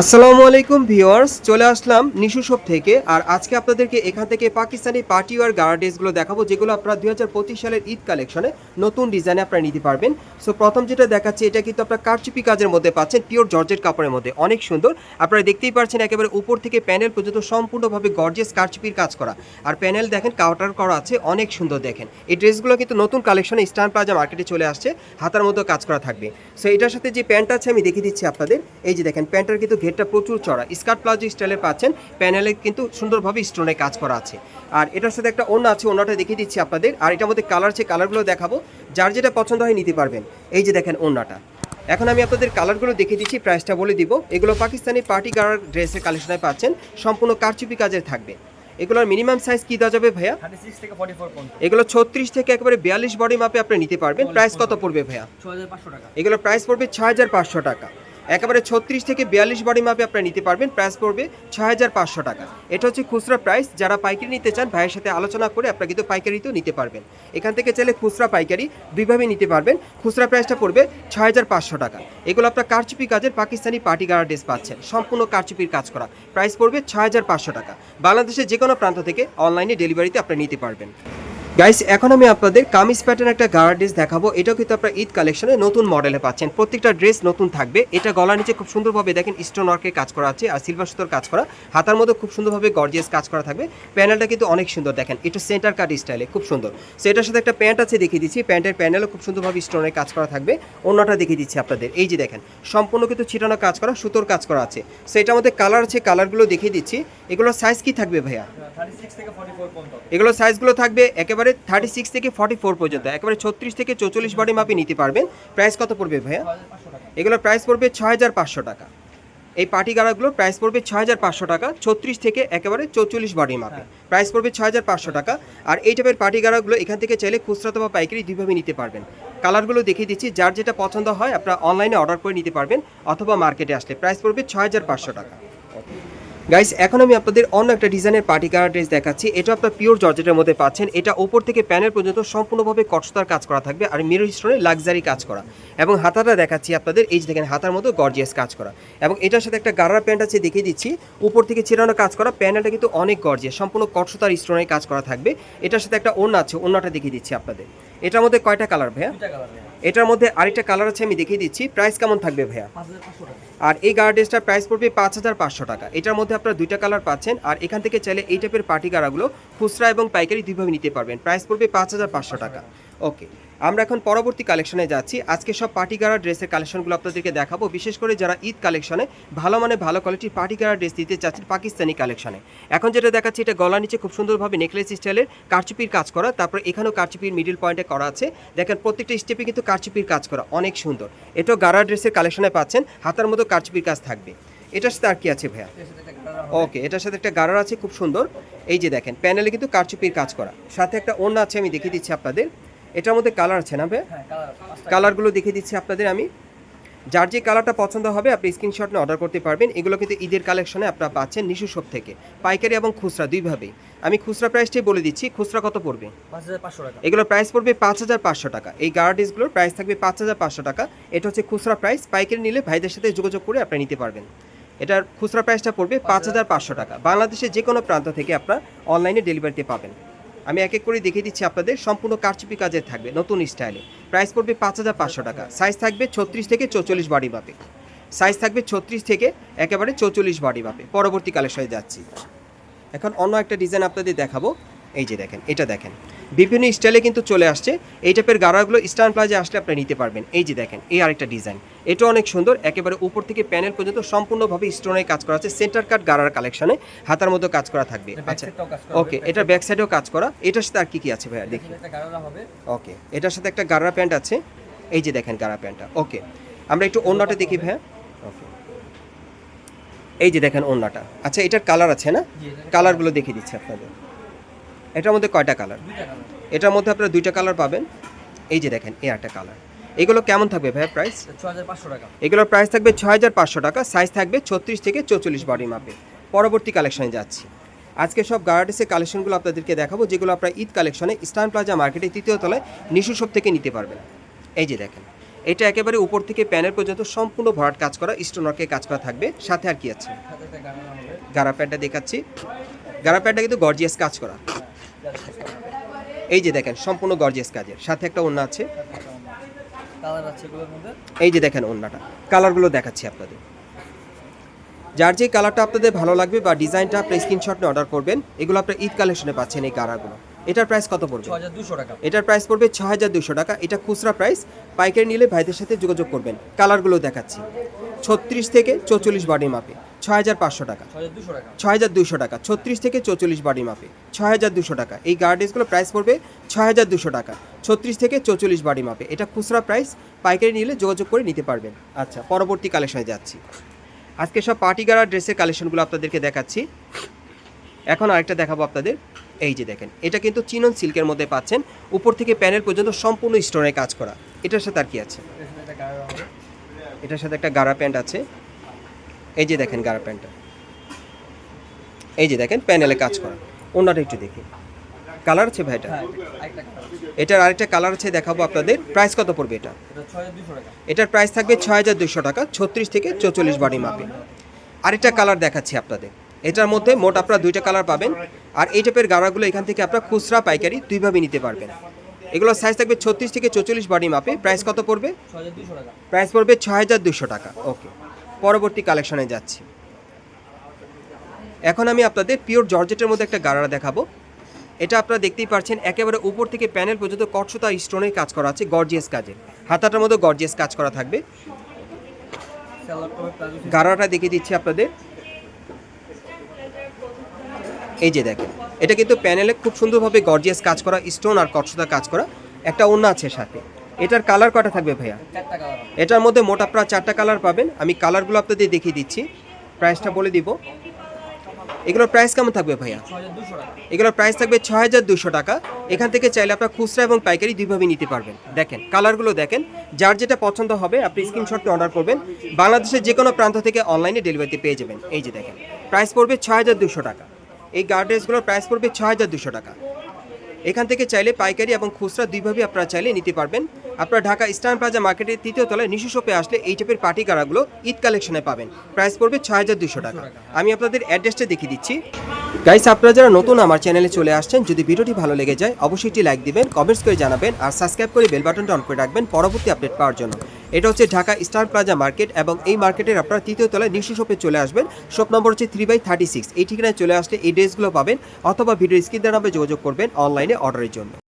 আসসালামু আলাইকুম ভিউয়ার্স, চলে আসলাম নিশু শপ থেকে। আর আজকে আপনাদেরকে এখান থেকে পাকিস্তানি পার্টি ওয়ার গার্ডেসগুলো দেখাবো, যেগুলো আপনারা দুই হাজার পঁচিশ সালের ঈদ কালেকশনে নতুন ডিজাইনে আপনারা নিতে পারবেন। সো প্রথম যেটা দেখাচ্ছি, এটা কিন্তু আপনার কারচুপি কাজের মধ্যে পাচ্ছেন, পিওর জর্জেট কাপড়ের মধ্যে। অনেক সুন্দর। আপনারা দেখতেই পাচ্ছেন একেবারে উপর থেকে প্যানেল পর্যন্ত সম্পূর্ণভাবে গর্জেস কারচুপির কাজ করা। আর প্যানেল দেখেন, কাউটার করা আছে, অনেক সুন্দর দেখেন। এই ড্রেসগুলো কিন্তু নতুন কালেকশনে স্টান প্লাজা মার্কেটে চলে আসছে, হাতার মতো কাজ করা থাকবে। সো এটার সাথে যে প্যান্ট আছে, আমি দেখিয়ে দিচ্ছি আপনাদের। এই যে দেখেন প্যান্টের কিন্তু ঘেরটা প্রচুর চড়া। স্কার্ট প্লাজো স্টাইলে পাচ্ছেন প্যানেলে কিন্তু সুন্দরভাবে স্টোনে কাজ করা আছে। আর এটার সাথে একটা অন্য আছে অন্যটা দেখিয়ে দিচ্ছি আপনাদের। আর এটার মধ্যে কালার আছে কালারগুলো দেখাবো যার যেটা পছন্দ হয় নিতে পারবেন। এই যে দেখেন অন্যটা। এখন আমি আপনাদের কালারগুলো দেখিয়ে দিচ্ছি প্রাইসটা বলে দিব। এগুলো পাকিস্তানি পার্টি গার্ড ড্রেসের কালেকশনে পাচ্ছেন সম্পূর্ণ কারচুপি কাজের থাকবে। এগুলোর মিনিমাম সাইজ কি দেওয়া যাবে ভাইয়া? এগুলো ছত্রিশ থেকে একেবারে বিয়াল্লিশ বডি মাপে আপনি নিতে পারবেন। প্রাইস কত পড়বে ভাইয়া? এগুলোর প্রাইস পড়বে ছয় হাজার পাঁচশো টাকা। একেবারে ছত্রিশ থেকে বিয়াল্লিশ বডি মাপে আপনারা নিতে পারবেন। প্রাইস পড়বে ছয় হাজার পাঁচশো টাকা। এটা হচ্ছে খুচরা প্রাইস যারা পাইকারি নিতে চান, ভাইয়ের সাথে আলোচনা করে আপনারা কিন্তু পাইকারিতেও নিতে পারবেন। এখান থেকে চাইলে খুচরা পাইকারি দুইভাবে নিতে পারবেন। খুচরা প্রাইসটা পড়বে ছয় হাজার পাঁচশো টাকা। এগুলো আপনার কারচুপি কাজের পাকিস্তানি পার্টি গার্ড ড্রেস পাচ্ছেন। সম্পূর্ণ কারচুপির কাজ করা। প্রাইস পড়বে ছয় হাজার পাঁচশো টাকা। বাংলাদেশের যে কোনো প্রান্ত থেকে অনলাইনে ডেলিভারিতে আপনি নিতে পারবেন। গাইস এখন আমি আপনাদের কামিজ প্যাটার্ন একটা গার্ড ড্রেস দেখাবো। এটাও কিন্তু আপনারা ঈদ কালেকশনে নতুন মডেলে পাচ্ছেন। প্রত্যেকটা ড্রেস নতুন থাকবে। এটা গলার নিচে খুব সুন্দরভাবে দেখেন স্টোন ওয়ার্কের কাজ করা আছে আর সিলভার সুতোর কাজ করা। হাতার মধ্যে খুব সুন্দরভাবে গর্জিয়াস কাজ করা থাকবে। প্যানেলটা কিন্তু অনেক সুন্দর দেখেন। এটা সেন্টার কাট স্টাইলে খুব সুন্দর। সো এটার সাথে একটা প্যান্ট আছে দেখিয়ে দিচ্ছি। প্যান্টের প্যানেলও খুব সুন্দরভাবে স্টোনের কাজ করা থাকবে। অন্যটা দেখিয়ে দিচ্ছি আপনাদের। এই যে দেখেন সম্পূর্ণ কিন্তু ছিটানো কাজ করা সুতোর কাজ করা আছে। সো এটার মধ্যে কালার আছে কালারগুলো দেখিয়ে দিচ্ছি। এগুলোর সাইজ কি থাকবে ভাইয়া? থার্টি সিক্স থেকে ফর্টি ফোর পর্যন্ত এগুলো সাইজগুলো থাকবে একেবারে থার্টি সিক্স থেকে ফর্টি ফোর পর্যন্ত, একেবারে ছত্রিশ থেকে চৌচল্লিশ বডি মাপে নিতে পারবেন। প্রাইস কত পড়বে ভাইয়া? ছ এগুলোর প্রাইস পড়বে ছয় হাজার পাঁচশো টাকা। এই পার্টি গাড়াগুলোর প্রাইস পড়বে ছয় হাজার পাঁচশো টাকা, ছত্রিশ থেকে একেবারে চৌচল্লিশ বডি মাপে। প্রাইস পড়বে ছয় হাজার পাঁচশো টাকা। আর এই টাইপের পার্টি গাড়াগুলো এখান থেকে চাইলে খুচরা বা পাইকারি দুইভাবে নিতে পারবেন। কালারগুলো দেখিয়ে দিচ্ছি, যার যেটা পছন্দ হয় আপনারা অনলাইনে অর্ডার করে নিতে পারবেন, অথবা মার্কেটে আসলে। প্রাইস পড়বে ছয় হাজার পাঁচশো টাকা। গাইস এখন আমি আপনাদের অন্য একটা ডিজাইনের পার্টি কালার ড্রেস দেখাচ্ছি। এটা আপনার পিওর জর্জেটের মধ্যে পাচ্ছেন। এটা ওপর থেকে প্যানেল পর্যন্ত সম্পূর্ণভাবে কটসতার কাজ করা থাকবে আর মিরর স্টোনে লাক্সারি কাজ করা। এবং হাতাটা দেখাচ্ছি আপনাদের, এই যে দেখেন হাতার মতো গর্জিয়াস কাজ করা। এবং এটার সাথে একটা গারার প্যান্ট আছে দেখিয়ে দিচ্ছি। উপর থেকে চিরানো কাজ করা প্যানেলটা কিন্তু অনেক গর্জিয়াস সম্পূর্ণ কটসতার স্টোনে কাজ করা থাকবে। এটার সাথে একটা অন্য আছে অন্যটা দেখিয়ে দিচ্ছি আপনাদের। এটার মধ্যে কয়টা কালার ভাইয়া। এটার মধ্যে আরেকটা কালার আছে আমি দেখিয়ে দিচ্ছি। প্রাইস কেমন থাকবে ভাইয়া? আর এই গার্ডেসটার প্রাইস পড়বে পাঁচ হাজার পাঁচশো টাকা। এটার মধ্যে আপনারা দুইটা কালার পাচ্ছেন আর এখান থেকে চাইলে এই টাইপের পার্টি গাড়াগুলো খুচরা এবং পাইকারি দুইভাবে নিতে পারবেন। প্রাইস পড়বে পাঁচ হাজার পাঁচশো টাকা। ওকে আমরা এখন পরবর্তী কালেকশনে যাচ্ছি। আজকে সব পার্টি গাড়া ড্রেসের কালেকশনগুলো আপনাদেরকে দেখাবো। বিশেষ করে যারা ঈদ কালেকশনে ভালো মানে ভালো কোয়ালিটির পার্টি গাড়া ড্রেস দিতে চাচ্ছেন পাকিস্তানি কালেকশনে এখন যেটা দেখাচ্ছি এটা গলা নিচে খুব সুন্দরভাবে নেকলেস স্টাইলের কারচুপির কাজ করা। তারপর এখানেও কারচুপির মিডিল পয়েন্টে করা আছে। দেখেন প্রত্যেকটা স্টেপে কিন্তু কারচুপির কাজ করা। অনেক সুন্দর। এটাও গাড়া ড্রেসের কালেকশনে পাচ্ছেন। হাতার মতো কারচুপির কাজ থাকবে। এটার সাথে আর কি আছে ভাইয়া? ওকে এটার সাথে একটা গাড়ার আছে খুব সুন্দর। এই যে দেখেন প্যানেলে কিন্তু কারচুপির কাজ করা। সাথে একটা ওড়না আছে আমি দেখিয়ে দিচ্ছি আপনাদের। এটার মধ্যে কালার আছে না ভাই হ্যাঁ কালারগুলো দেখিয়ে দিচ্ছি আপনাদের আমি। যার যে কালারটা পছন্দ হবে আপনি স্ক্রিনশট নিয়ে অর্ডার করতে পারবেন। এগুলো কিন্তু ঈদের কালেকশনে আপনারা পাচ্ছেন নিশু শপ থেকে। পাইকারি এবং খুচরা দুইভাবেই আমি খুচরা প্রাইসটাই বলে দিচ্ছি। খুচরা কত পড়বে? এগুলোর প্রাইস পড়বে পাঁচ হাজার পাঁচশো টাকা। এই গার্ডিসগুলোর প্রাইস থাকবে পাঁচ হাজার পাঁচশো টাকা। এটা হচ্ছে খুচরা প্রাইস পাইকারি নিলে ভাইদের সাথে যোগাযোগ করে আপনি নিতে পারবেন। এটার খুচরা প্রাইসটা পড়বে পাঁচ হাজার পাঁচশো টাকা। বাংলাদেশের যে কোনো প্রান্ত থেকে আপনারা অনলাইনে ডেলিভারিতে পাবেন। আমি এক এক করে দেখিয়ে দিচ্ছি আপনাদের, সম্পূর্ণ কারচুপি কাজের থাকবে, নতুন স্টাইলে। প্রাইস পড়বে পাঁচ হাজার পাঁচশো টাকা। সাইজ থাকবে ছত্রিশ থেকে চৌচল্লিশ বাড়ি মাপে সাইজ থাকবে ছত্রিশ থেকে একেবারে চৌচল্লিশ বাড়ি মাপে পরবর্তী কালেকশনে যাচ্ছি। এখন অন্য একটা ডিজাইন আপনাদের দেখাবো। এই যে দেখেন, এটা দেখেন। বিভিন্ন স্টাইলে কিন্তু চলে আসছে। এই টাইপের গাড়াগুলো স্টান প্লাজে আসলে আপনি নিতে পারবেন। এই যে দেখেন এই আরেকটা ডিজাইন এটা অনেক সুন্দর। একেবারে উপর থেকে প্যানেল পর্যন্ত সম্পূর্ণভাবে স্টোনের কাজ করা আছে। সেন্টার কাট গাড়ার কালেকশনে হাতার মতো কাজ করা থাকবে। আচ্ছা ওকে এটা ব্যাক সাইডেও কাজ করা। এটার সাথে আর কি কি আছে ভাইয়া? দেখি। ওকে এটার সাথে একটা গাড়া প্যান্ট আছে। এই যে দেখেন গাড়া প্যান্টটা ওকে আমরা একটু অন্যটা দেখি ভাইয়া। ওকে এই যে দেখেন অন্যটা আচ্ছা এটার কালার আছে না? কালারগুলো দেখিয়ে দিচ্ছি আপনাদের। এটার মধ্যে কয়টা কালার? এটার মধ্যে আপনারা দুইটা কালার পাবেন। এই যে দেখেন এই একটা কালার। এগুলো কেমন থাকবে ভাইয়া প্রাইস ছ হাজার পাঁচশো টাকা। এগুলোর প্রাইস থাকবে ছয় হাজার পাঁচশো টাকা সাইজ থাকবে ছত্রিশ থেকে চৌচল্লিশ বডি মাপে পরবর্তী কালেকশনে যাচ্ছি। আজকে সব গার্ডেসের কালেকশনগুলো আপনাদেরকে দেখাবো যেগুলো আপনারা ঈদ কালেকশনে স্টান প্লাজা মার্কেটে তৃতীয় তলায় নিশু শপ থেকে নিতে পারবেন। এই যে দেখেন এটা একেবারে উপর থেকে প্যানেল পর্যন্ত সম্পূর্ণ ভরাট কাজ করা স্টোনওয়ার্কে কাজ করা থাকবে। সাথে আর কি আছে? গারা প্যান্টটা দেখাচ্ছি। গারা প্যান্টটা কিন্তু গর্জিয়াস কাজ করা। এই যে দেখেন সম্পূর্ণ গর্জিয়াস কাজের। সাথে একটা ওন্না আছে। এই যে দেখেন ওন্নাটা কালারগুলো দেখাচ্ছি আপনাদের। যার যে কালারটা আপনাদের ভালো লাগবে বা ডিজাইনটা আপনি স্ক্রিনশট নিয়ে অর্ডার করবেন এগুলো আপনার ঈদ কালেকশনে পাচ্ছেন এই কালারগুলো এটার প্রাইস কত পড়বে? ছ হাজার দুশো টাকা। এটার প্রাইস পড়বে ছ হাজার দুশো টাকা। এটা খুচরা প্রাইস পাইকারি নিলে ভাইদের সাথে যোগাযোগ করবেন। কালারগুলো দেখাচ্ছি। ছত্রিশ থেকে চৌচল্লিশ বাড়ি মাপে ছ হাজার পাঁচশো টাকা। ছ হাজার দুশো টাকা, ছত্রিশ থেকে চৌচল্লিশ বাড়ি মাপে ছ হাজার দুশো টাকা, এই গার্ডেসগুলো প্রাইস পড়বে ছ হাজার দুশো টাকা, ছত্রিশ থেকে চৌচল্লিশ বাড়ি মাপে এটা খুচরা প্রাইস পাইকারি নিলে যোগাযোগ করে নিতে পারবেন। আচ্ছা পরবর্তী কালেকশনে যাচ্ছি। আজকে সব পার্টি গাড়া ড্রেসের কালেকশনগুলো আপনাদেরকে দেখাচ্ছি। এখন আরেকটা দেখাবো আপনাদের। এই যে দেখেন, এটা কিন্তু চিনন সিল্কের মধ্যে পাচ্ছেন। উপর থেকে প্যানেল পর্যন্ত সম্পূর্ণ স্টোনে কাজ করা। এটার সাথে আর কি আছে? এটার সাথে একটা গাড়া প্যান্ট আছে। এই যে দেখেন গাড়া প্যান্টটা। এই যে দেখেন প্যানেলে কাজ করা। অন্যটা একটু দেখি। কালার আছে ভাই এটা? হ্যাঁ এটার আরেকটা কালার আছে দেখাবো আপনাদের। প্রাইস কত পড়বে এটা? এটার প্রাইস থাকবে ছয় হাজার দুশো টাকা ছত্রিশ থেকে চৌচল্লিশ বাড়ি মাপে আরেকটা কালার দেখাচ্ছি আপনাদের। এটার মধ্যে মোট আপনারা দুইটা কালার পাবেন। আর এই টাইপের গাড়াগুলো এখান থেকে আপনারা খুচরা পাইকারি দুইভাবে নিতে পারবেন। এগুলো সাইজ থাকবে ছত্রিশ থেকে চৌচল্লিশ বাড়ি মাপে প্রাইস কত পড়বে? প্রাইস পড়বে ছ হাজার দুশো টাকা। ওকে পরবর্তী কালেকশনে যাচ্ছি। এখন আমি আপনাদের পিওর জর্জেটের মধ্যে একটা গাড়া দেখাবো। এটা আপনারা দেখতেই পাচ্ছেন একেবারে উপর থেকে প্যানেল পর্যন্ত কটসতা স্টোনের কাজ করা আছে, গর্জিয়াস কাজে হাতাটার মধ্যে গর্জিয়াস কাজ করা থাকবে। গাড়াটা দেখিয়ে দিচ্ছি আপনাদের। এই যে দেখেন, এটা কিন্তু প্যানেলে খুব সুন্দরভাবে গর্জিয়াস কাজ করা, স্টোন আর কটসতা কাজ করা, একটা অন্য আছে সাথে। এটার কালার কটা থাকবে ভাইয়া? এটার মধ্যে মোট আপনারা চারটা কালার পাবেন। আমি কালারগুলো আপনাদের দেখিয়ে দিচ্ছি। প্রাইসটা বলে দিব। এগুলোর প্রাইস কেমন থাকবে ভাইয়া? এগুলোর প্রাইস থাকবে ছ হাজার দুশো টাকা। এখান থেকে চাইলে আপনারা খুচরা এবং পাইকারি দুইভাবে নিতে পারবেন। দেখেন কালারগুলো দেখেন। যার যেটা পছন্দ হবে, আপনি স্ক্রিনশটে অর্ডার করবেন। বাংলাদেশের যে কোনো প্রান্ত থেকে অনলাইনে ডেলিভারিতে পেয়ে যাবেন। এই যে দেখেন প্রাইস পড়বে ছ হাজার দুশো টাকা। এই গার্ডেন্সগুলোর প্রাইস পড়বে ছ হাজার দুশো টাকা। এখান থেকে চাইলে পাইকারি এবং খুচরা দুইভাবে আপনারা চাইলে নিতে পারবেন। আপনারা ঢাকা ইস্টার্ন প্লাজা মার্কেটের তৃতীয় তলায় নিশু শপে আসলে এই টাইপের পার্টি গাড়াগুলো ঈদ কালেকশনে পাবেন। প্রাইস পড়বে ছয় হাজার দুশো টাকা। আমি আপনাদের অ্যাড্রেসটা দেখিয়ে দিচ্ছি। গাইস আপনারা যারা নতুন আমার চ্যানেলে চলে আসছেন, যদি ভিডিওটি ভালো লেগে যায়, অবশ্যই একটি লাইক দিবেন কমেন্টস করে জানাবেন, আর সাবস্ক্রাইব করে বেল বাটনটা অন করে রাখবেন পরবর্তী আপডেট পাওয়ার জন্য। এটা হচ্ছে ঢাকা স্টার প্লাজা মার্কেট এবং এই মার্কেটের আপনারা তৃতীয় তলায় নিশু শপে চলে আসবেন। শপ নম্বর হচ্ছে থ্রি বাই থার্টি সিক্স এই ঠিকানায় চলে আসলে এই ড্রেসগুলো পাবেন অথবা ভিডিও স্ক্রিন দ্বারা যোগাযোগ করবেন অনলাইনে অর্ডারের জন্য।